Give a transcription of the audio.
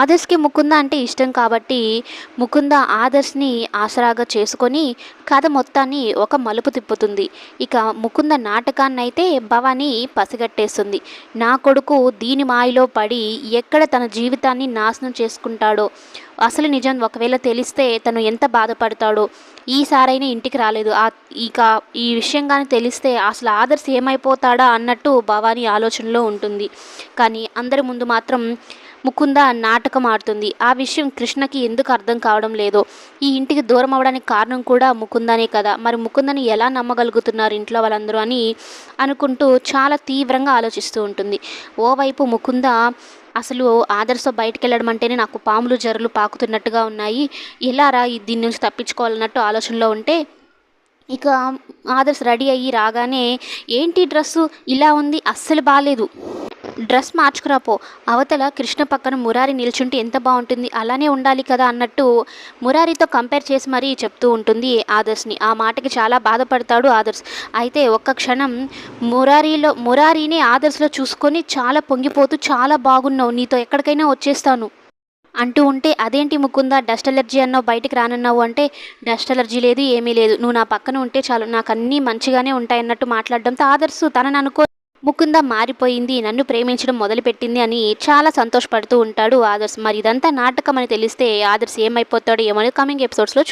ఆదర్శ్కి ముకుంద అంటే ఇష్టం కాబట్టి ముకుంద ఆదర్శ్ని ఆసరాగా చేసుకొని కథ మొత్తాన్ని ఒక మలుపు తిప్పుతుంది. ఇక ముకుంద నాటకాన్ని అయితే పసిగట్టేస్తుంది. నా కొడుకు దీని మాయలో పడి ఎక్కడ తన జీవితాన్ని నాశనం చేసుకుంటాడో? అసలు నిజం ఒకవేళ తెలిస్తే తను ఎంత బాధపడతాడో? ఈసారైనా ఇంటికి రాలేదు. ఆ ఇక ఈ విషయం కానీ తెలిస్తే అసలు ఆదర్శ్ ఏమైపోతాడా అన్నట్టు భవాని ఆలోచనలో ఉంటుంది. కానీ అందరి ముందు మాత్రం ముకుంద నాటకం ఆడుతుంది ఆ విషయం కృష్ణకి ఎందుకు అర్థం కావడం లేదో ఈ ఇంటికి దూరం అవడానికి కారణం కూడా ముకుందనే కదా. మరి ముకుందని ఎలా నమ్మగలుగుతున్నారు ఇంట్లో వాళ్ళందరూ అని అనుకుంటూ చాలా తీవ్రంగా ఆలోచిస్తూ ఉంటుంది. ఓవైపు ముకుంద అసలు ఆదర్శ బయటికి వెళ్ళడం అంటేనే నాకు పాములు జర్రులు పాకుతున్నట్టుగా ఉన్నాయి. ఎలా రా ఈ- దీని నుంచి తప్పించుకోవాలన్నట్టు ఆలోచనలో ఉంటే ఇక ఆదర్శ్ రెడీ అయ్యి రాగానే ఏంటి డ్రెస్సు? ఇలా ఉంది అస్సలు బాగాలేదు డ్రెస్ మార్చుకురాపో. అవతల కృష్ణ పక్కన మురారి నిల్చుంటే ఎంత బాగుంటుంది అలానే ఉండాలి కదా అన్నట్టు మురారితో కంపేర్ చేసి మరీ చెప్తూ ఉంటుంది ఆదర్శ్ని. ఆ మాటకి చాలా బాధపడతాడు ఆదర్శ్. అయితే ఒక్క క్షణం మురారిలో మురారిని ఆదర్శ్లో చూసుకొని చాలా పొంగిపోతూ చాలా బాగున్నావు నీతో ఎక్కడికైనా వచ్చేస్తాను. అంటూ ఉంటే అదేంటి ముకుందా డస్ట్ ఎలర్జీ అన్నావు బయటకు రానన్నావు అంటే డస్ట్ ఎలర్జీ లేదు ఏమీ లేదు. నువ్వు నా పక్కన ఉంటే చాలు. నాకు అన్నీ మంచిగానే ఉంటాయన్నట్టు మాట్లాడడంతో ఆదర్శు తనని అనుకో ముకుంద మారిపోయింది నన్ను ప్రేమించడం మొదలుపెట్టింది అని చాలా సంతోషపడుతూ ఉంటాడు ఆదర్శ్. మరి ఇదంతా నాటకం అని తెలిస్తే ఆదర్శ్ ఏమైపోతాడో ఏమో కమింగ్ ఎపిసోడ్స్లో